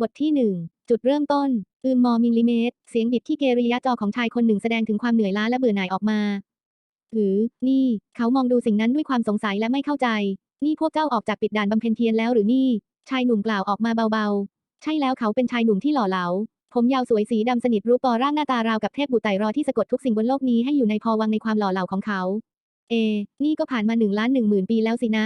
บทที่หนึ่งจุดเริ่มต้น อืมมอมิลลิเมตร เสียงบิดที่เกริยาจอของชายคนหนึ่งแสดงถึงความเหนื่อยล้าและเบื่อหน่ายออกมาหรือ นี่ เขามองดูสิ่งนั้นด้วยความสงสัยและไม่เข้าใจ นี่พวกเจ้าออกจากปิดด่านบำเพ็ญเพียรแล้วหรือนี่ ชายหนุ่มกล่าวออกมาเบาๆ ใช่แล้วเขาเป็นชายหนุ่มที่หล่อเหลา ผมยาวสวยสีดำสนิทรูปปอร่างหน้าตาราวกับเทพบุตรไตรรอที่สะกดทุกสิ่งบนโลกนี้ให้อยู่ในพอวังในความหล่อเหลาของเขา เอ นี่ก็ผ่านมาหนึ่งล้านหนึ่งหมื่นปีแล้วสินะ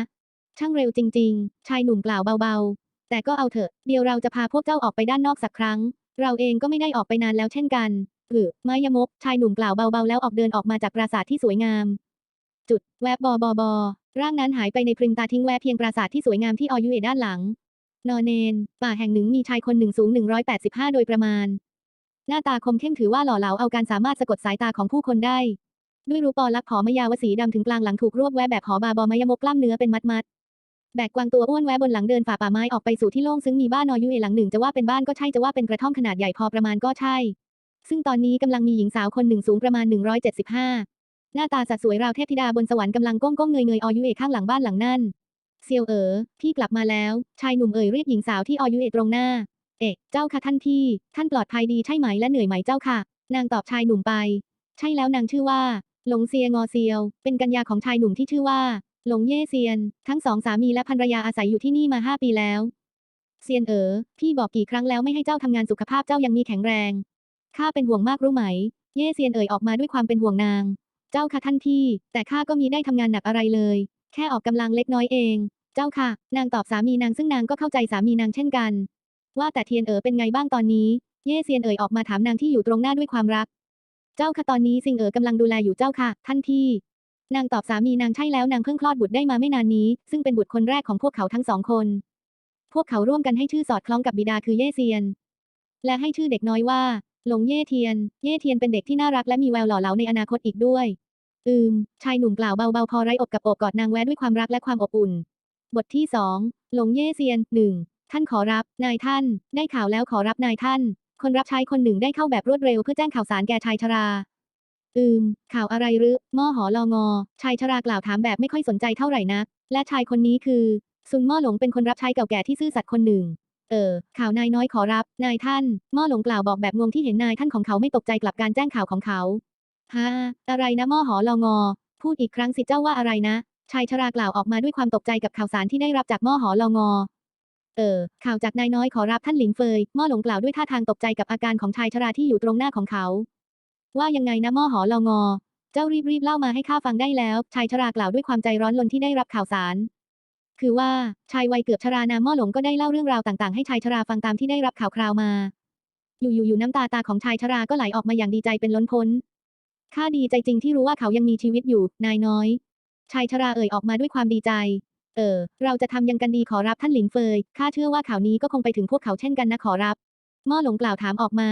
ช่างเร็วจริง ๆ ชายหนุ่มกล่าวเบาๆ แต่ก็เอาเถอะ เดี๋ยวเราจะพาพวกเจ้าออกไปด้านนอกสักครั้ง เราเองก็ไม่ได้ออกไปนานแล้วเช่นกันหรือมายมก ชายหนุ่มกล่าวเบาๆ แล้วออกเดินออกมาจากปราสาทที่สวยงาม จุด แวบบอบอบอร่างนั้นหายไปในพริมตาทิ้งแวบเพียงปราสาทที่สวยงามที่ออยุเอด้านหลัง นอเนน ป่าแห่งหนึ่งมีชายคนหนึ่งสูง 185 โดยประมาณ หน้าตาคมเข้มถือว่าหล่อเหลาเอาการสามารถสะกดสายตาของผู้คนได้ ด้วยรูปอลักษ์ผอมยาวสีดำถึงกลางหลังถูกรวบแวบแบบหอบาบอมยมกกล้ามเนื้อเป็นมัดมัด แบกกวางตัวอ้วนแวบบนหลังเดินฝ่าป่าไม้ออกไปสู่ที่โล่งซึ่งมีบ้านนอยุเอหลังหนึ่งจะว่าเป็นบ้านก็ใช่จะว่าเป็นกระท่อมขนาดใหญ่พอประมาณก็ใช่ ซึ่งตอนนี้กำลังมีหญิงสาวคนหนึ่งสูงประมาณ 175 หน้าตาสัดสวยราวเทพธิดาบนสวรรค์กำลังก้มก้มเงยเงยออยุเอข้างหลังบ้านหลังนั่นเซียวเอ๋อพี่กลับมาแล้ว ชายหนุ่มเอ๋ยเรียกหญิงสาวที่ออยุเอตรงหน้า เอ๊ะเจ้าค่ะท่านพี่ ท่านปลอดภัยดีใช่ไหมและเหนื่อยไหมเจ้าค่ะ นางตอบชายหนุ่มไป ใช่แล้วนางชื่อว่าหลงเซียงอเซียว เป็นกัญญาของชายหนุ่มที่ชื่อว่า หลงเย่เซียน ทั้งสองสามีและภรรยาอาศัยอยู่ที่นี่มาห้าปีแล้ว เซียนเอ๋อพี่บอกกี่ครั้งแล้วไม่ให้เจ้าทำงานสุขภาพเจ้ายังมีแข็งแรงข้าเป็นห่วงมากรู้ไหม เย่เซียนเอ๋ยออกมาด้วยความเป็นห่วงนาง เจ้าค่ะท่านพี่ แต่ข้าก็มีได้ทำงานหนักอะไรเลย แค่ออกกำลังเล็กน้อยเอง เจ้าค่ะ นางตอบสามีนางซึ่งนางก็เข้าใจสามีนางเช่นกัน ว่าแต่เทียนเอ๋อเป็นไงบ้างตอนนี้ เย่เซียนเอ๋ยออกมาถามนางที่อยู่ตรงหน้าด้วยความรัก เจ้าค่ะตอนนี้ซิงเอ๋อกำลังดูแลอยู่เจ้าค่ะ ท่านพี่ นางตอบสามีนางใช่แล้วนางเพิ่งคลอดบุตรได้มาไม่นานนี้ ซึ่งเป็นบุตรคนแรกของพวกเขาทั้งสองคน พวกเขาร่วมกันให้ชื่อสอดคล้องกับบิดาคือเย่เซียน และให้ชื่อเด็กน้อยว่า หลงเย่เทียน เย่เทียนเป็นเด็กที่น่ารักและมีแววหล่อเหลาในอนาคตอีกด้วย อืม ชายหนุ่มกล่าวเบาๆพอไร้อกกับอบกอดนางแวะด้วยความรักและความอบอุ่น บทที่สองหลงเย่เซียนหนึ่งท่านขอรับ นายท่าน ได้ข่าวแล้วขอรับนายท่าน คนรับใช้คนหนึ่งได้เข้าแบบรวดเร็วเพื่อแจ้งข่าวสารแก่ชายชรา อืม ข่าวอะไรหรือม่อหอลองอ ชายชรากล่าวถามแบบไม่ค่อยสนใจเท่าไหร่นัก และชายคนนี้คือ ซุนม่อหลงเป็นคนรับใช้เก่าแก่ที่ซื่อสัตย์คนหนึ่ง เออ ข่าวนายน้อยขอรับ นายท่าน ม่อหลงกล่าวบอกแบบงงที่เห็นนายท่านของเขาไม่ตกใจกลับการแจ้งข่าวของเขาฮ่าอะไรนะม่อหอลองอ พูดอีกครั้งสิเจ้าว่าอะไรนะ ชายชรากล่าวออกมาด้วยความตกใจกับข่าวสารที่ได้รับจากม่อหอลองอเออ ข่าวจากนายน้อยขอรับท่านหลินเฟยม่อหลงกล่าวด้วยท่าทางตกใจกับอาการของชายชราที่อยู่ตรงหน้าของเขา ว่ายังไงนะม่อหอลองอ เจ้ารีบรีบเล่ามาให้ข้าฟังได้แล้ว ชายชรากล่าวด้วยความใจร้อนลนที่ได้รับข่าวสาร คือว่าชายวัยเกือบชรานามม่อหลงก็ได้เล่าเรื่องราวต่างๆ ให้ชายชราฟังตามที่ได้รับข่าวคราวมา อยู่ๆอยู่น้ำตาตาของชายชราก็ไหลออกมาอย่างดีใจเป็นล้นพ้นข้าดีใจจริงที่รู้ว่าเขายังมีชีวิตอยู่ นายน้อย ชายชราเอ่ยออกมาด้วยความดีใจ เออ เราจะทำยังกันดีขอรับท่านหลินเฟย ข้าเชื่อว่าข่าวนี้ก็คงไปถึงพวกเขาเช่นกันนะขอรับม่อหลงกล่าวถามออกมา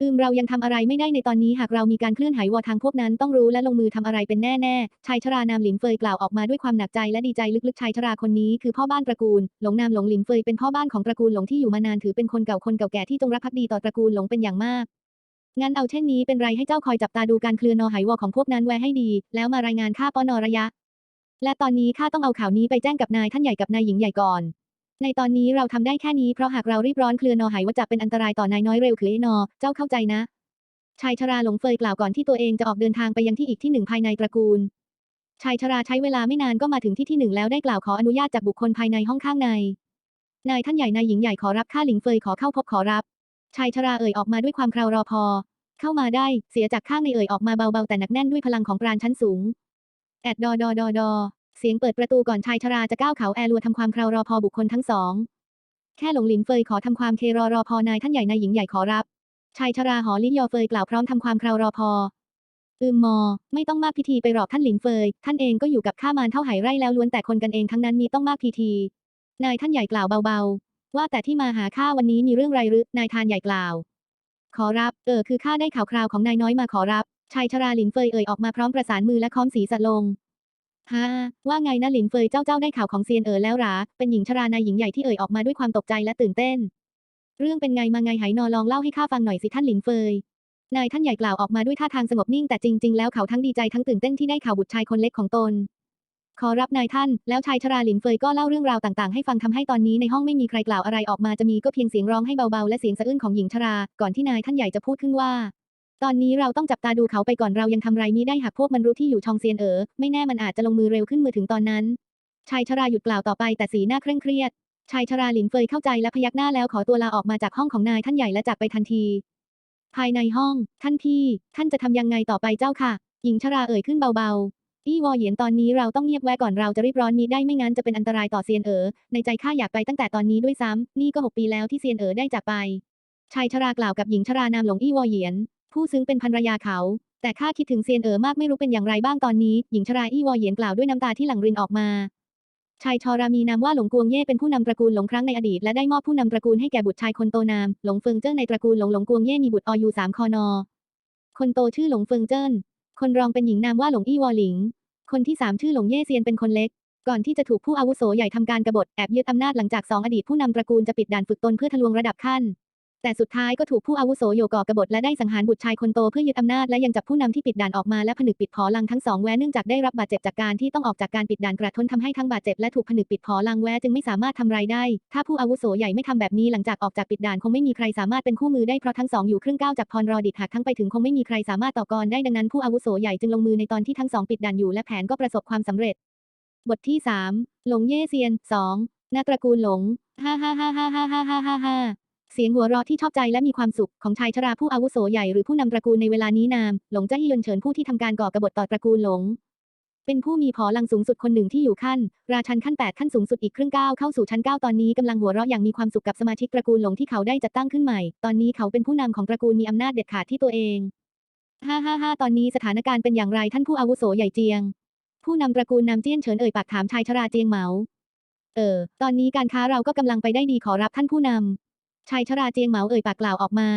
อืมเรายังทำอะไรไม่ได้ในตอนนี้หากเรามีการเคลื่อนไหวอทางพวกนั้นต้องรู้และลงมือทำอะไรเป็นแน่ๆชายชรานามหลินเฟยกล่าวออกมาด้วยความหนักใจและดีใจลึกๆชายชราคนนี้คือพ่อบ้านตระกูลหลงนามหลงหลินเฟยเป็นพ่อบ้านของตระกูลหลงที่อยู่มานานถือเป็นคนเก่าคนเก่าแก่ที่จงรักภักดีต่อตระกูลหลงเป็นอย่างมากงั้นเอาเช่นนี้เป็นไรให้เจ้าคอยจับตาดูการเคลื่อนนอไหวอของพวกนั้นไว้ให้ดี แล้วมารายงานข้าปอนอระยะ และตอนนี้ข้าต้องเอาข่าวนี้ไปแจ้งกับนายท่านใหญ่กับนายหญิงใหญ่ก่อน ในตอนนี้เราทำได้แค่นี้เพราะหากเรารีบร้อนเคลือนอหายว่าจะเป็นอันตรายต่อนายน้อยเร็วคือไอ้นอ เจ้าเข้าใจนะ ชายชราหลงเฟยกล่าวก่อนที่ตัวเองจะออกเดินทางไปยังที่อีกที่หนึ่งภายในตระกูล ชายชราใช้เวลาไม่นานก็มาถึงที่ที่หนึ่งแล้วได้กล่าวขออนุญาตจากบุคคลภายในห้องข้างใน นายท่านใหญ่นายหญิงใหญ่ขอรับข้าหลิงเฟยขอเข้าพบขอรับ ชายชราเอ่ยออกมาด้วยความคราวรอพอ เข้ามาได้ เสียจากข้างในเอ่ยออกมาเบาๆแต่หนักแน่นด้วยพลังของปราณชั้นสูง แอดดอดอดอดอ เสียงเปิดประตูก่อนชายชราจะก้าวเขาแอรัวทำความคราวรอพอบุคคลทั้งสอง แค่หลงหลินเฟยขอทำความเครอรอพอนายท่านใหญ่นายหญิงใหญ่ขอรับ ชายชราหอลิยอเฟยกล่าวพร้อมทำความคราวรอพออืมมอ ไม่ต้องมากพิธีไปหรอกท่านหลินเฟย ท่านเองก็อยู่กับข้ามานเท่าไหไร่แล้วล้วนแต่คนกันเองทั้งนั้นมีต้องมากพิธี นายท่านใหญ่กล่าวเบาๆ ว่าแต่ที่มาหาข้าวันนี้มีเรื่องไรหรือนายทานใหญ่กล่าว ขอรับ เออคือข้าได้ข่าวคราวของนายน้อยมาขอรับ ชายชราหลินเฟยเอ่ยออกมาพร้อมประสานมือและค้อมศีรษะลง ฮ่าว่าไงนะหลินเฟยเจ้าเจ้าได้ข่าวของเซียนเอ๋อแล้วหรา เป็นหญิงชรานายหญิงใหญ่ที่เอ่ยออกมาด้วยความตกใจและตื่นเต้น เรื่องเป็นไงมาไงไหนอลองเล่าให้ข้าฟังหน่อยสิท่านหลินเฟย นายท่านใหญ่กล่าวออกมาด้วยท่าทางสงบนิ่งแต่จริง ๆ แล้วเขาทั้งดีใจทั้งตื่นเต้นที่ได้ข่าวบุตรชายคนเล็กของตน ขอรับนายท่าน แล้วชายชราหลินเฟยก็เล่าเรื่องราวต่างๆ ให้ฟังทำให้ตอนนี้ในห้องไม่มีใครกล่าวอะไรออกมาจะมีก็เพียงเสียงร้องให้เบาๆและเสียงสะอื้นของหญิงชรา ก่อนที่นายท่านใหญ่จะพูดขึ้นว่า ตอนนี้เราต้องจับตาดูเขาไปก่อนเรายังทำไรมิได้หากพวกมันรู้ที่อยู่ชองเซียนเอ๋อไม่แน่มันอาจจะลงมือเร็วขึ้นเมื่อถึงตอนนั้น ชายชราหยุดกล่าวต่อไปแต่สีหน้าเคร่งเครียด ชายชราหลินเฟยเข้าใจและพยักหน้าแล้วขอตัวลาออกมาจากห้องของนายท่านใหญ่และจากไปทันที ภายในห้อง ท่านพี่ ท่านจะทำยังไงต่อไปเจ้าค่ะ หญิงชราเอ่ยขึ้นเบาๆอี้วอเหยียนตอนนี้เราต้องเงียบแวก่อนเราจะรีบร้อนมีได้ไม่งั้นจะเป็นอันตรายต่อเซียนเอ๋อในใจข้าอยากไปตั้งแต่ตอนนี้ด้วยซ้ำนี่ก็หกปีแล้วที่เซียนเอ๋อได้จากไปชายชรากล่าวกับหญิงชรานามหลงอี้วอเหยียน ผู้ซึ่งเป็นภรรยาเขา แต่ข้าคิดถึงเซียนเอ๋อมากไม่รู้เป็นอย่างไรบ้างตอนนี้ หญิงชราอี้วอเหยียนกล่าวด้วยน้ำตาที่หลั่งรินออกมา ชายชอรามีนามว่าหลงกวงเย่เป็นผู้นำตระกูลหลงครั้งในอดีตและได้มอบผู้นำตระกูลให้แก่บุตรชายคนโตนาม หลงเฟิงเจิ้นในตระกูลหลงหลงกวงเย่มีบุตรออยู่สามคอนอ คนโตชื่อหลงเฟิงเจิ้น คนรองเป็นหญิงนามว่าหลงอี้วอหลิง คนที่สามชื่อหลงเย่เซียนเป็นคนเล็กก่อนที่จะถูกผู้อาวุโสใหญ่ทำการกบฏแอบยึดอำนาจหลังจากสองอดีตผู้นำตระกูลจะปิดด่านฝึกตนเพื่อทะลวงระดับขั้น แต่สุดท้ายก็ถูกผู้อาวุโสโยก่อกบฏและได้สังหารบุตรชายคนโตเพื่อยึดอำนาจและยังจับผู้นำที่ปิดด่านออกมาและผนึกปิดผอลังทั้งสองแวเนื่องจากได้รับบาดเจ็บจากการที่ต้องออกจากการปิดด่านกระทนทำให้ทั้งบาดเจ็บและถูกผนึกปิดผอลังแวจึงไม่สามารถทำไรได้ ถ้าผู้อาวุโสใหญ่ไม่ทำแบบนี้หลังจากออกจากปิดด่านคงไม่มีใครสามารถเป็นคู่มือได้เพราะทั้งสองอยู่ครึ่งก้าวจากพรรอดิดหากทั้งไปถึงคงไม่มีใครสามารถต่อกรได้ดังนั้นผู้อาวุโสใหญ่จึงลงมือในตอนที่ทั้งสองปิดด่านอยู่และแผนก็ประสบความสำเร็จ บทที่ 3 หลงเย่เซียน 2 นาตระกูลหลง 5 5 5 5 5 5 5 5 5 เสียงหัวเราะที่ชอบใจและมีความสุขของชายชราผู้อาวุโสใหญ่หรือผู้นำตระกูลในเวลานี้นาม หลงเจ้าฮิยนเฉินผู้ที่ทำการก่อกบฏต่อตระกูลหลง เป็นผู้มีผอลังสูงสุดคนหนึ่งที่อยู่ขั้น ราชันขั้น 8 ขั้นสูงสุดอีกครึ่งก้าวเข้าสู่ชั้น 9 ตอนนี้กำลังหัวเราะอย่างมีความสุขกับสมาชิกตระกูลหลงที่เขาได้จัดตั้งขึ้นใหม่ ตอนนี้เขาเป็นผู้นำของตระกูลมีอำนาจเด็ดขาดที่ตัวเองฮ่าฮ่าฮ่าตอนนี้สถานการณ์เป็นอย่างไรท่านผู้อาวุโสใหญ่เจียง ผู้นำตระกูลนำเจี้ยนเฉินเอ่ยปากถามชายชราเจียงเหมา เออ ตอนนี้การค้าเราก็กำลังไปได้ดีขอรับท่านผู้นำ ชายชราเจียงเหมาเอ่ยปากกล่าวออกมา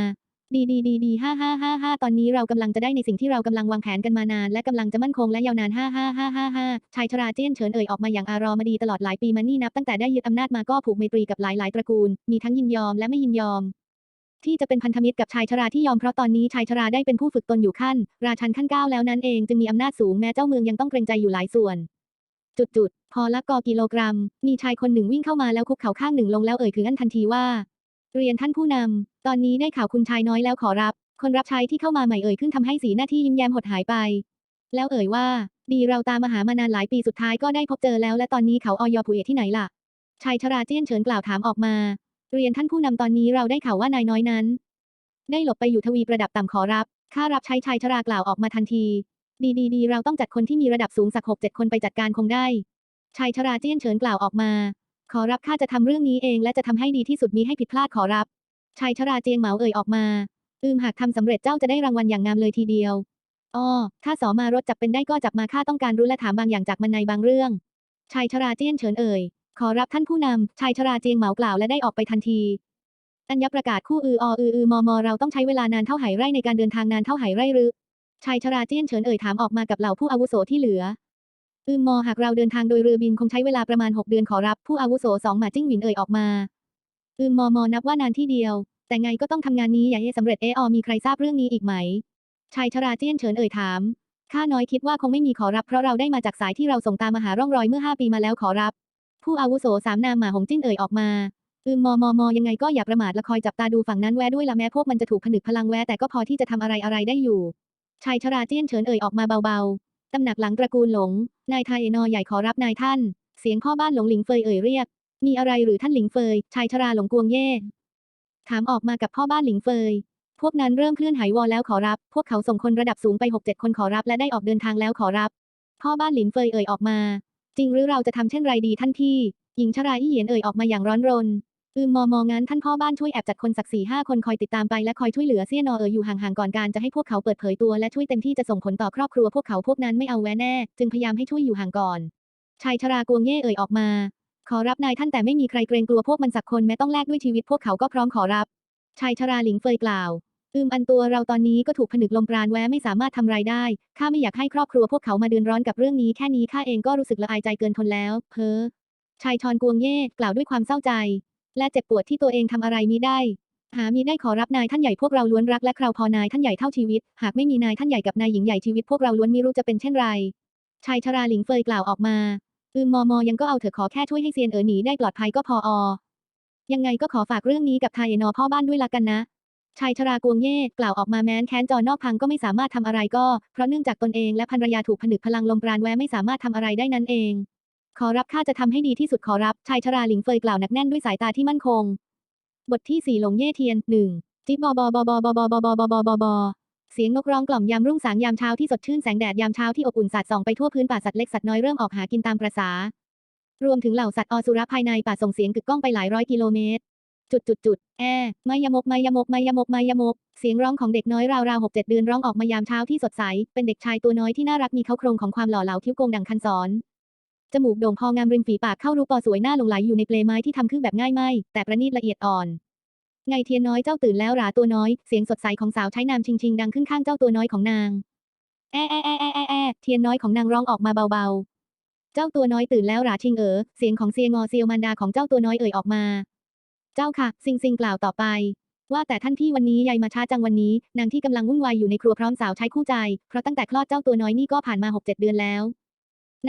ดีดีดีดีห้าห้าห้าห้าตอนนี้เรากำลังจะได้ในสิ่งที่เรากำลังวางแผนกันมานาน และกำลังจะมั่นคงและยาวนานห้าห้าห้าห้าห้าชายชราเจี้ยนเฉินเอ่ยออกมาอย่างอารอมาดีตลอดหลายปีมานี่นับตั้งแต่ได้ยึดอำนาจมาก็ผูกไมตรีกับหลายหลายตระกูล มีทั้งยินยอมและไม่ยินยอมที่จะเป็นพันธมิตรกับชายชราที่ยอมเพราะตอนนี้ชายชราได้เป็นผู้ฝึกตนอยู่ขั้น ราชันขั้นเก้าแล้วนั้นเองจึงมีอำนาจสูงแม้เจ้าเมืองยังต้องเกรงใจอยู่หลายส่วน จุดจุดๆพอละกอกิโลกรัม มีชายคนหนึ่งวิ่งเข้ามาแล้วคุกเข่าข้างหนึ่งลงแล้วเอ่ยคืออันทันทีว่า เรียนท่านผู้นำ ตอนนี้ได้ข่าวคุณชายน้อยแล้วขอรับ คนรับใช้ที่เข้ามาใหม่เอ่ยขึ้นทำให้สีหน้าที่ยิ้มแย้มหดหายไป แล้วเอ่ยว่า ดีเราตามมาหามานานหลายปีสุดท้ายก็ได้พบเจอแล้ว และตอนนี้เขาออยผู้เอที่ไหนล่ะ ชายชราเจี้ยนเฉินกล่าวถามออกมา เรียนท่านผู้นำตอนนี้เราได้ข่าวว่านายน้อยนั้น ได้หลบไปอยู่ทวีประดับต่ำขอรับ ข้ารับใช้ชายชรากล่าวออกมาทันที ดีดีดีเราต้องจัดคนที่มีระดับสูงสักหกเจ็ดคนไปจัดการคงได้ ชายชราเจี้ยนเฉินกล่าวออกมา ขอรับข้าจะทำเรื่องนี้เองและจะทำให้ดีที่สุดมีให้ผิดพลาดขอรับ ชายชราเจียงเหมาเอ่ยออกมา อืมหากทำสำเร็จเจ้าจะได้รางวัลอย่างงามเลยทีเดียวอ้อถ้าสอมารถจับเป็นได้ก็จับมาข้าต้องการรู้และถามบางอย่างจากมันในบางเรื่อง ชายชราเจี้ยนเฉินเอ่ย ขอรับท่านผู้นำชายชราเจียงเหมากล่าวและได้ออกไปทันทีอัญญประกาศคู่อือออืออือมอมอเราต้องใช้เวลานานเท่าไหไร่ในการเดินทางนานเท่าไหไร่หรือชายชราเจี้ยนเฉินเอ่ยถามออกมากับเหล่าผู้อาวุโสที่เหลือ อืมมอหากเราเดินทางโดยเรือบินคงใช้เวลาประมาณ 6 เดือนขอรับ ผู้อาวุโสสองหมาจิ้งหวินเอ่ยออกมาอืมมอมอนับว่านานที่เดียว แต่ไงก็ต้องทำงานนี้อย่าให้สำเร็จเออมีใครทราบเรื่องนี้อีกไหมชายชราเจี้ยนเฉินเอ่ยถามข้าน้อยคิดว่าคงไม่มีขอรับเพราะเราได้มาจากสายที่เราส่งตามมาหาร่องรอยเมื่อ 5 ปีมาแล้วขอรับ ผู้อาวุโสสามนามหมาหงจิ้นเอ่ยออกมาอืมมอมอมอยังไงก็อย่าประมาทและคอยจับตาดูฝั่งนั้นแวด้วยละแม้พวกมันจะถูกผนึกพลังแวแต่ก็พอที่จะทำอะไรอะไรได้อยู่ชายชราเจี้ยนเฉินเอ่ยออกมาเบาๆ ตำหนักหลังตระกูลหลง นายไทยนอใหญ่ขอรับนายท่าน เสียงพ่อบ้านหลงหลิงเฟยเอ่ยเรียก มีอะไรหรือท่านหลิงเฟย ชายชราหลงกวงเย่ ถามออกมากับพ่อบ้านหลิงเฟย พวกนั้นเริ่มเคลื่อนไหวอแล้วขอรับ พวกเขาส่งคนระดับสูงไปหกเจ็ดคนขอรับและได้ออกเดินทางแล้วขอรับ พ่อบ้านหลินเฟยเอ่ยออกมา จริงหรือเราจะทำเช่นไรดีท่านพี่ หญิงชราอี้เหยียนเอ่ยออกมาอย่างร้อนรน อืมมอมองั้นท่านพ่อบ้านช่วยแอบจัดคนสักสี่ห้าคนคอยติดตามไปและคอยช่วยเหลือเซี่ยนอเอ๋ยอยู่ห่างๆก่อนการจะให้พวกเขาเปิดเผยตัวและช่วยเต็มที่จะส่งผลต่อครอบครัวพวกเขาพวกนั้นไม่เอาแว้แน่ จึงพยายามให้ช่วยอยู่ห่างก่อน ชายชรากวงเย่เอ่ยออกมา ขอรับนายท่านแต่ไม่มีใครเกรงกลัวพวกมันสักคนแม้ต้องแลกด้วยชีวิตพวกเขาก็พร้อมขอรับ ชายชราหลิงเฟยกล่าวอืมอันตัวเราตอนนี้ก็ถูกผนึกลมปราณแว้ไม่สามารถทำไรายได้ข้าไม่อยากให้ครอบครัวพวกเขามาเดือดร้อนกับเรื่องนี้แค่นี้ข้าเองก็รู้สึกละอายใจเกินทนแล้ว เพ้อชายชอนกวงเย่กล่าวด้วยความเศร้าใจ และเจ็บปวดที่ตัวเองทำอะไรมิได้ หามีได้ขอรับนายท่านใหญ่พวกเราล้วนรักและคราวพอนายท่านใหญ่เท่าชีวิต หากไม่มีนายท่านใหญ่กับนายหญิงใหญ่ชีวิตพวกเราล้วนมิรู้จะเป็นเช่นไร ชายชราหลิงเฟยกล่าวออกมาอืมมอมอยังก็เอาเถอะขอแค่ช่วยให้เซียนเอ๋อหนีได้ปลอดภัยก็พออยังไงก็ขอฝากเรื่องนี้กับไทยนอพ่อบ้านด้วยละกันนะชายชรากวงเย่กล่าวออกมาแม้นแค้นจอนอกพังก็ไม่สามารถทำอะไรก็ เพราะเนื่องจากตนเองและภรรยาถูกผนึกพลังลมปราณแวไม่สามารถทำอะไรได้นั่นเอง ขอรับข้าจะทำให้ดีที่สุดขอรับ ชายชราหลิงเฟยกล่าวหนักแน่นด้วยสายตาที่มั่นคง บทที่สี่หลงเย่เทียนหนึ่งจิบบอบอบอบอบอบอบอบอบอบอบอเสียงนกร้องกล่อมยามรุ่งสางยามเช้าที่สดชื่นแสงแดดยามเช้าที่อบอุ่นสาดส่องไปทั่วพื้นป่าสัตว์เล็กสัตว์น้อยเริ่มออกหากินตามประษารวมถึงเหล่าสัตว์อสุรภายในป่าส่งเสียงกึกก้องไปหลายร้อยกิโลเมตร จุดจุดจุดแอมายมกมายมกมายมกมายมก เสียงร้องของเด็กน้อยราวๆหกเจ็ดเดือนร้องออกมายามเช้าที่สดใส เป็นเด็กชายตัวน้อยที่น่ารักมีเขาโครงของความหล่อเหลาคิ้วโกงดังคันศร จมูกโด่งพองามริมฝีปากเข้ารูปอสวยหน้าหลงไหลอยู่ในเปลไม้ที่ทำขึ้นแบบง่ายไม่แต่ประณีตละเอียดอ่อนไงเทียนน้อยเจ้าตื่นแล้วหราตัวน้อย เสียงสดใสของสาวใช้นามชิงชิงดังขึ้นข้างเจ้าตัวน้อยของนางแอะแอะแอะแอะแอะแอะเทียนน้อยของนางร้องออกมาเบาๆ เจ้าตัวน้อยตื่นแล้วหราชิงเอ๋อ เสียงของเซียงอเซียวมันดาของเจ้าตัวน้อยเอ่ยออกมา เจ้าค่ะ ซิงซิงกล่าวต่อไป ว่าแต่ท่านพี่วันนี้ยายมาช้าจังวันนี้ นางที่กำลังวุ่นวายอยู่ในครัวพร้อมสาวใช้คู่ใจ เพราะตั้งแต่คลอดเจ้าตัวน้อยนี่ก็ผ่านมาหกเจ็ดเดือนแล้ว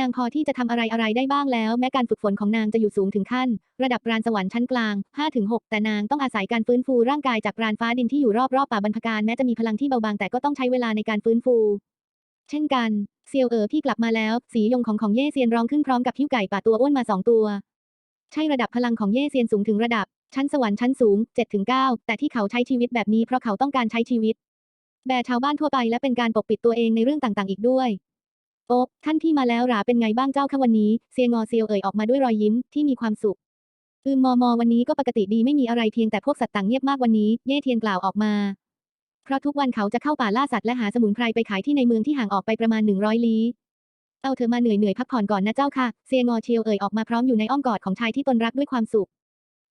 นางพอที่จะทำอะไรอะไรได้บ้างแล้ว แม้การฝึกฝนของนางจะอยู่สูงถึงขั้น ระดับปราณสวรรค์ชั้นกลาง 5-6 แต่นางต้องอาศัยการฟื้นฟูร่างกายจากปราณฟ้าดินที่อยู่รอบๆป่าบรรพการแม้จะมีพลังที่เบาบางแต่ก็ต้องใช้เวลาในการฟื้นฟู เช่นกันเซียวเอ๋อพี่กลับมาแล้ว สียงของของเย่เซียนร้องขึ้นพร้อมกับหิ้วไก่ป่าตัวอ้วนมาสองตัว ใช่ระดับพลังของเย่เซียนสูงถึงระดับ ชั้นสวรรค์ชั้นสูง 7-9 แต่ที่เขาใช้ชีวิตแบบนี้เพราะเขาต้องการใช้ชีวิต แบบชาวบ้านทั่วไปและเป็นการปกปิดตัวเองในเรื่องต่างๆ อีกด้วย โอ๊ะท่านพี่มาแล้วหราเป็นไงบ้างเจ้าคะวันนี้ เซียงอเซียวเอ่ยออกมาด้วยรอยยิ้มที่มีความสุขอืมมอมอวันนี้ก็ปกติดีไม่มีอะไรเพียงแต่พวกสัตว์ต่างเงียบมากวันนี้ เย่เทียนกล่าวออกมา เพราะทุกวันเขาจะเข้าป่าล่าสัตว์และหาสมุนไพรไปขายที่ในเมืองที่ห่างออกไปประมาณ100ลี้เอาเธอมาเหนื่อยเหนื่อยพักผ่อนก่อนนะเจ้าค่ะ เซียงอเชียวเอ่ยออกมาพร้อมอยู่ในอ้อมกอดของชายที่ตนรักด้วยความสุข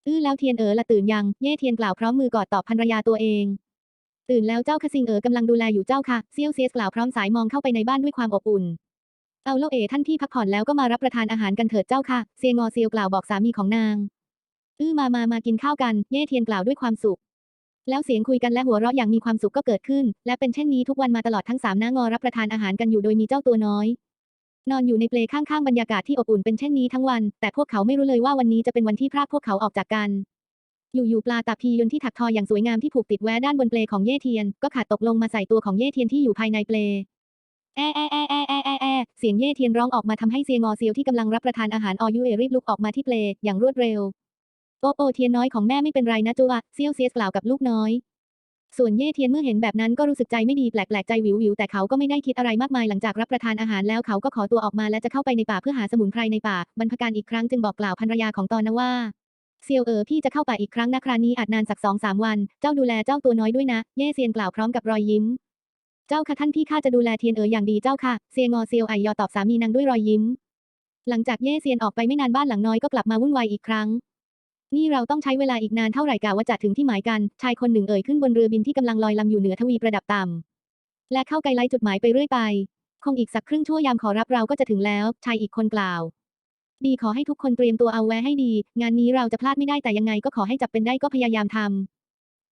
อื้อแล้วเทียนเอ๋อละตื่นยัง เย่เทียนกล่าวพร้อมมือกอดตอบภรรยาตัวเอง ตื่นแล้วเจ้าค่ะซิงเอ๋อกำลังดูแลอยู่เจ้าค่ะ เซียวเซียสกล่าวพร้อมสายมองเข้าไปในบ้านด้วยความอบอุ่น เอาเล่าเอท่านพี่พักผ่อนแล้วก็มารับประทานอาหารกันเถิดเจ้าค่ะ เซียงอเซียวกล่าวบอกสามีของนาง อื้อมามามากินข้าวกัน เย่เทียนกล่าวด้วยความสุข แล้วเสียงคุยกันและหัวเราะอย่างมีความสุขก็เกิดขึ้น และเป็นเช่นนี้ทุกวันมาตลอดทั้งสามนางอรับประทานอาหารกันอยู่โดยมีเจ้าตัวน้อย นอนอยู่ในเปลข้างๆบรรยากาศที่อบอุ่นเป็นเช่นนี้ทั้งวัน แต่พวกเขาไม่รู้เลยว่าวันนี้จะเป็นวันที่พรากพวกเขาออกจากกัน อยู่ๆปลาตาพียนที่ถักทออย่างสวยงามที่ผูกติดแว้ด้านบนเปลของเย่เทียน ก็ขาดตกลงมาใส่ตัวของเย่เทียนที่อยู่ภายในเปล แอะแอะแอะแอะแอะแอะแอเสียงเย่เทียนร้องออกมาทำให้เซียงอเซียวที่กำลังรับประทานอาหารออยูเอรีบลุกออกมาที่เปลอย่างรวดเร็ว โอโอเทียนน้อยของแม่ไม่เป็นไรนะจัวเซียวเซียสกล่าวกับลูกน้อย ส่วนเย่เทียนเมื่อเห็นแบบนั้นก็รู้สึกใจไม่ดีแปลกๆใจวิววิวแต่เขาก็ไม่ได้คิดอะไรมากมายหลังจากรับประทานอาหารแล้วเขาก็ขอตัวออกมาและจะเข้าไปในป่าเพื่อหาสมุนไพรในป่าบรรพการอีกครั้งจึงบอกกล่าวภรรยาของตอนนะว่าเซียวเอ๋อพี่จะเข้าป่าอีกครั้งนะคราวนี้อาจนานสักสองสามวัน เจ้าดูแลเจ้าตัวน้อยด้วยนะ เย่เซียนกล่าวพร้อมกับรอยยิ้ม เจ้าค่ะท่านพี่ข้าจะดูแลเทียนเอ๋ออย่างดีเจ้าค่ะ เซียงอเซียวไอยอตอบสามีนางด้วยรอยยิ้ม หลังจากเย่เซียนออกไปไม่นานบ้านหลังน้อยก็กลับมาวุ่นวายอีกครั้ง นี่เราต้องใช้เวลาอีกนานเท่าไหร่กะว่าจะถึงที่หมายกัน ชายคนหนึ่งเอ่ยขึ้นบนเรือบินที่กำลังลอยลำอยู่เหนือทวีประดับต่ำและเข้าไกลไลจุดหมายไปเรื่อยไป คงอีกสักครึ่งชั่วยามขอรับเราก็จะถึงแล้ว ชายอีกคนกล่าว ดีขอให้ทุกคนเตรียมตัวเอาไว้ให้ดี งานนี้เราจะพลาดไม่ได้แต่ยังไงก็ขอให้จับเป็นได้ก็พยายามทำ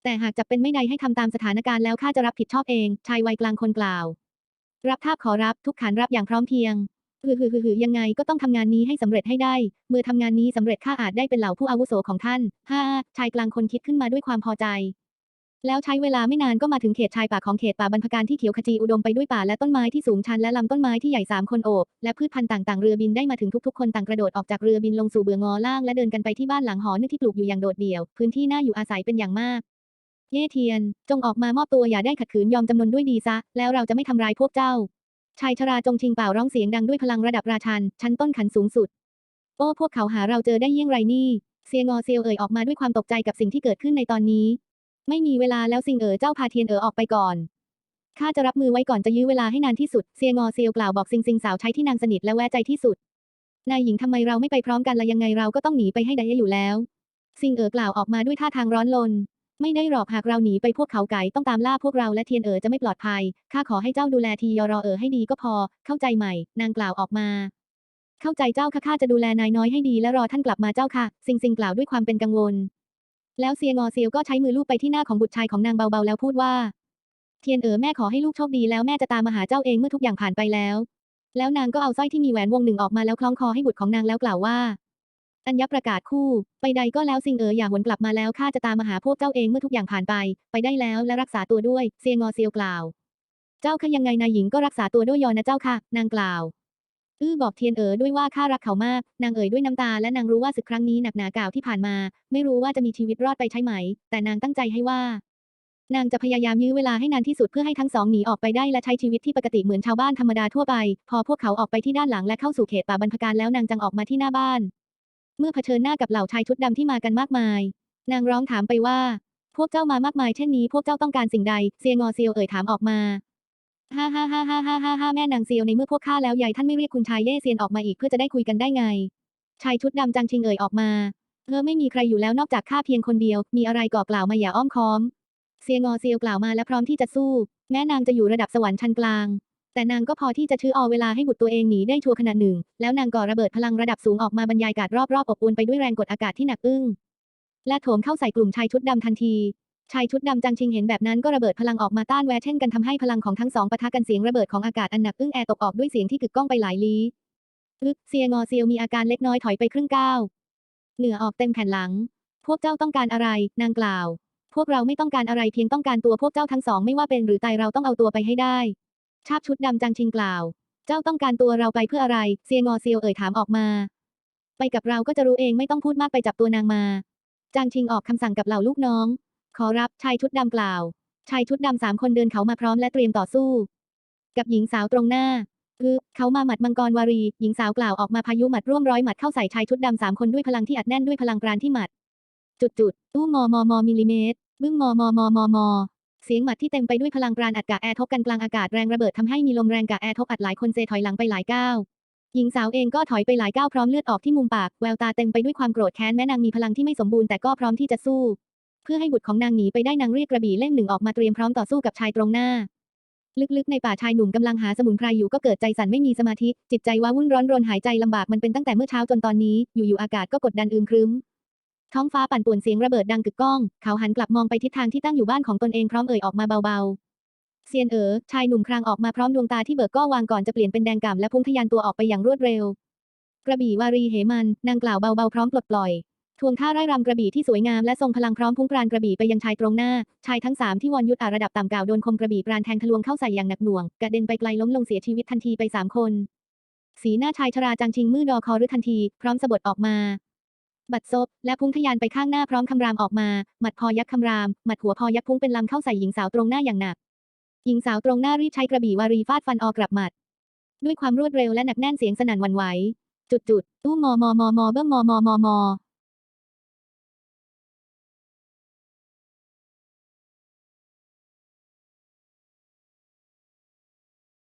แต่หากจับเป็นไม่ได้ให้ทำตามสถานการณ์แล้วข้าจะรับผิดชอบเอง ชายวัยกลางคนกล่าว รับทาบขอรับทุกขานรับอย่างพร้อมเพรียงฮือฮือฮือฮือยังไงก็ต้องทำงานนี้ให้สำเร็จให้ได้ เมื่อทำงานนี้สำเร็จข้าอาจได้เป็นเหล่าผู้อาวุโสของท่านฮ่าชายกลางคนคิดขึ้นมาด้วยความพอใจ แล้วใช้เวลาไม่นานก็มาถึงเขตชายป่าของเขตป่าบรรพการที่เขียวขจีอุดมไปด้วยป่าและต้นไม้ที่สูงชันและลำต้นไม้ที่ใหญ่สามคนโอบและพืชพันธุ์ต่างๆเรือบินได้มาถึงทุกๆคนต่างกระโดดออกจากเรือบินลงสู่เบืองอล่างและเดินกันไปที่บ้านหลังหอนึกที่ปลูกอยู่อย่างโดดเดี่ยว พื้นที่น่าอยู่อาศัยเป็นอย่างมาก เย่เทียน จงออกมามอบตัวอย่าได้ขัดขืนยอมจำนนด้วยดีซะ แล้วเราจะไม่ทำร้ายพวกเจ้า ชายชราจงชิงเป่าร้องเสียงดังด้วยพลังระดับราชัน ชั้นต้นขันสูงสุด โอ้พวกเขาหาเราเจอได้เยี่ยงไรนี่ เซียงอเซียวเอ่ยออกมาด้วยความตกใจกับสิ่งที่เกิดขึ้นในตอนนี้ ไม่มีเวลาแล้วซิงเอ๋อเจ้าพาเทียนเอ๋อออกไปก่อนข้าจะรับมือไว้ก่อนจะยื้อเวลาให้นานที่สุด เซียงอเซียวกล่าวบอกซิงซิงสาวใช้ที่นางสนิทและแวะใจที่สุด นายหญิงทำไมเราไม่ไปพร้อมกันละยังไงเราก็ต้องหนีไปให้ได้อยู่แล้ว ซิงเอ๋อกล่าวออกมาด้วยท่าทางร้อนรน ไม่ได้หรอกหากเราหนีไปพวกเขาไก่ต้องตามล่าพวกเราและเทียนเอ๋อจะไม่ปลอดภัย ข้าขอให้เจ้าดูแลทียอรอเอ๋อให้ดีก็พอ เข้าใจไหม นางกล่าวออกมา เข้าใจเจ้าค่ะข้าจะดูแลนายน้อยให้ดีและรอท่านกลับมาเจ้าค่ะ ซิงซิงกล่าวด้วยความเป็นกังวล แล้วเซียงอเซียวก็ใช้มือลูบไปที่หน้าของบุตรชายของนางเบาๆแล้วพูดว่า เทียนเอ๋อแม่ขอให้ลูกโชคดีแล้วแม่จะตามมาหาเจ้าเองเมื่อทุกอย่างผ่านไปแล้ว แล้วนางก็เอาสร้อยที่มีแหวนวงหนึ่งออกมาแล้วคล้องคอให้บุตรของนางแล้วกล่าวว่า อัญญประกาศคู่ ไปใดก็แล้วซิงเอ๋ออย่าหวนกลับมาแล้วข้าจะตามมาหาพวกเจ้าเองเมื่อทุกอย่างผ่านไป ไปได้แล้วและรักษาตัวด้วย เซียงอเซียวกล่าว เจ้าค่ะยังไงนายหญิงก็รักษาตัวด้วยยอนะเจ้าค่ะ นางกล่าว อื้อบอกเทียนเอ๋อด้วยว่าข้ารักเขามาก นางเอ๋ยด้วยน้ำตาและนางรู้ว่าศึกครั้งนี้หนักหนากล่าวที่ผ่านมา ไม่รู้ว่าจะมีชีวิตรอดไปใช่ไหม แต่นางตั้งใจให้ว่า นางจะพยายามยื้อเวลาให้นานที่สุดเพื่อให้ทั้งสองหนีออกไปได้และใช้ชีวิตที่ปกติเหมือนชาวบ้านธรรมดาทั่วไป พอพวกเขาออกไปที่ด้านหลังและเข้าสู่เขตป่าบรรพการแล้วนางจังออกมาที่หน้าบ้าน เมื่อเผชิญหน้ากับเหล่าชายชุดดำที่มากันมากมาย นางร้องถามไปว่า พวกเจ้ามามากมายเช่นนี้ พวกเจ้าต้องการสิ่งใด เซียงอเซียวเอ่ยถามออกมาฮ่าฮ่าฮ่าฮ่าฮ่าฮ่าฮ่าแม่นางเซียวในเมื่อพวกข้าแล้วยายท่านไม่เรียกคุณชายเย่เซียนออกมาอีกเพื่อจะได้คุยกันได้ไง ชายชุดดำจังชิงเอ่ยออกมาเออไม่มีใครอยู่แล้วนอกจากข้าเพียงคนเดียว มีอะไรก่อกล่าวมาอย่าอ้อมค้อม เซียงอเซียวกล่าวมาและพร้อมที่จะสู้ แม้นางจะอยู่ระดับสวรรค์ชั้นกลาง แต่นางก็พอที่จะชื้ออเวลาให้บุตรตัวเองหนีได้ชัวร์ขนาดหนึ่ง แล้วนางก่อระเบิดพลังระดับสูงออกมาบรรยายการรอบๆอบอวนไปด้วยแรงกดอากาศที่หนักอึ้ง และโถมเข้าใส่กลุ่มชายชุดดำทันที ชายชุดดำจังชิงเห็นแบบนั้นก็ระเบิดพลังออกมาต้านแวะเช่นกันทำให้พลังของทั้งสองปะทะกันเสียงระเบิดของอากาศอันหนักอึ้งแอร์ตกออกด้วยเสียงที่กึกก้องไปหลายลี้อึกเซียงอเซียวมีอาการเล็กน้อยถอยไปครึ่งก้าวเหงื่อออกเต็มแผ่นหลัง พวกเจ้าต้องการอะไร นางกล่าว พวกเราไม่ต้องการอะไรเพียงต้องการตัวพวกเจ้าทั้งสองไม่ว่าเป็นหรือตายเราต้องเอาตัวไปให้ได้ ชาบชุดดำจังชิงกล่าว เจ้าต้องการตัวเราไปเพื่ออะไร เซียงอเซียวเอ่ยถามออกมา ไปกับเราก็จะรู้เองไม่ต้องพูดมากไปจับตัวนางมา จางชิงออกคำสั่งกับเหล่าลูกน้อง ขอรับชายชุดดำกล่าว ชายชุดดำสามคนเดินเขามาพร้อมและเตรียมต่อสู้ กับหญิงสาวตรงหน้าคือเขามาหมัดมังกรวารี หญิงสาวกล่าวออกมาพายุหมัดร่วมร้อยหมัดเข้าใส่ชายชุดดำสามคนด้วยพลังที่อัดแน่นด้วยพลังปราณที่หมัด จุดจุดๆอู้มอมอมอมิลลิเมตรบึ้งมอมอมอมอมอ เสียงหมัดที่เต็มไปด้วยพลังปราณอัดกะแอร์ทบกันกลางอากาศแรงระเบิดทำให้มีลมแรงกะแอร์ทบอัดหลายคนเซถอยหลังไปหลายก้าวหญิงสาวเองก็ถอยไปหลายก้าวพร้อมเลือดออกที่มุมปากแววตาเต็มไปด้วยความโกรธแค้นแม้นางมีพลังที่ไม่สมบูรณ์แต่ก็พร้อมที่จะสู้ เพื่อให้บุตรของนางหนีไปได้นางเรียกกระบี่เล่มหนึ่งออกมาเตรียมพร้อมต่อสู้กับชายตรงหน้า ลึกๆในป่าชายหนุ่มกำลังหาสมุนไพรอยู่ก็เกิดใจสั่นไม่มีสมาธิจิตใจว้าวุ่นร้อนรนหายใจลำบากมันเป็นตั้งแต่เมื่อเช้าจนตอนนี้ อยู่ๆอากาศก็กดดันอึมครึ้ม ท้องฟ้าปั่นป่วนเสียงระเบิดดังกึกก้อง เขาหันกลับมองไปทิศทางที่ตั้งอยู่บ้านของตนเองพร้อมเอ่ยออกมาเบาๆ เซียนเอ๋อชายหนุ่มครางออกมาพร้อมดวงตาที่เบิกก็วางก่อนจะเปลี่ยนเป็นแดงก่ำและพุ่งทะยานตัวออกไปอย่างรวดเร็ว กระบี่วารีเหมันนางกล่าวเบาๆพร้อมปลดปล่อยทวงท่าไร่รำกระบี่ที่สวยงามและทรงพลังพร้อมพุ่งปราณกระบี่ไปยังชายตรงหน้า ชายทั้งสามที่วอนยุทธอาระดับต่ำกล่าวโดนคมกระบี่ปราณแทงทะลวงเข้าใส่อย่างหนักหน่วงกระเด็นไปไกลล้มลงเสียชีวิตทันทีไปสามคน สีหน้าชายชราจางชิงมือดอคอรือทันที พร้อมสะบัดออกมา บัดซบ และพุ่งทะยานไปข้างหน้าพร้อมคำรามออกมา หมัดพอยักคำราม หมัดหัวพอยักพุ่งเป็นลำเข้าใส่หญิงสาวตรงหน้าอย่างหนัก หญิงสาวตรงหน้ารีบใช้กระบี่วารีฟาดฟันออกกลับหมัด ด้วยความรวดเร็วและหนักแน่นเสียงสนั่นวั่นไหว จุดจุดตู้มอมอมอมอเบิ้มมอมอมอมอ